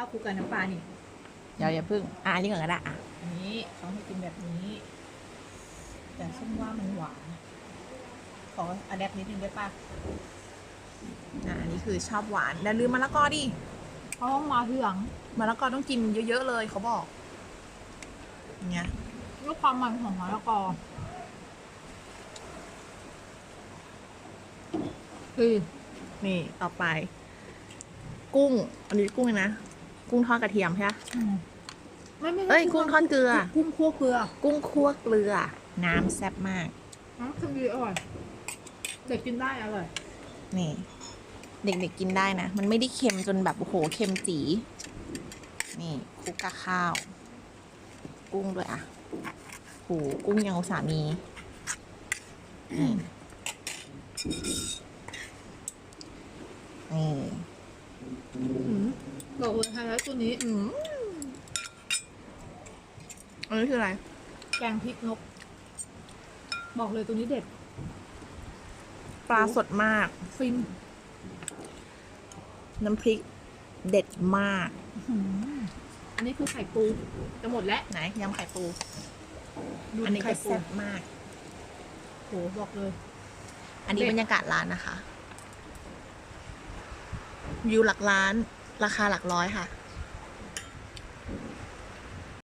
ข้าวคลุกกับน้ำปลานี่เดี๋ยวอย่าพึ่ง อะอันนี้ก่อนก็ได้อะอันนี้เขาให้กินแบบนี้ แต่ส้มว่ามันหวาน ขออะแดปนิดนึงได้ป่ะอะอันนี้คือชอบหวานอย่าลืมมะละกอดิเพราะว่ามาทีหลังมะละกอต้องกินเยอะๆเลยเขาบอกอย่างเงี้ยด้วยความมันของมะละกอคือนี่ต่อไป กุ้ง อันนี้กุ้งเลยนะ กุ้งทอดกระเทียมใช่ไหมอืมไม่ไม่เอ้ยกุ้งทอดเกลือ กุ้งคั่วเกลือ กุ้งคั่วเกลือ น้ำแซ่บมากอ๋อคือดีอร่อยเด็กกินได้อร่อยนี่ เด็กๆกินได้นะ มันไม่ได้เค็มจนแบบโอ้โหเค็มจีนี่คลุกกับข้าว กุ้งด้วยอะโหกุ้งยังอุตส่าห์มีนี่นี่ อืมบอกเลยไฮไลท์ตัวนี้ อืมอันนี้คืออะไร แกงพริกนก บอกเลยตัวนี้เด็ด ปลาสดมาก ฟิน น้ำพริกเด็ดมากอื้อหืออันนี้คือไข่ปู จะหมดแล้ว ไหนยำไข่ปูดูอันนี้ก็ไข่ปูแซ่บมาก โหบอกเลย อันนี้เด็ดบรรยากาศร้านนะคะ วิวหลักล้าน ราคาหลักร้อยค่ะ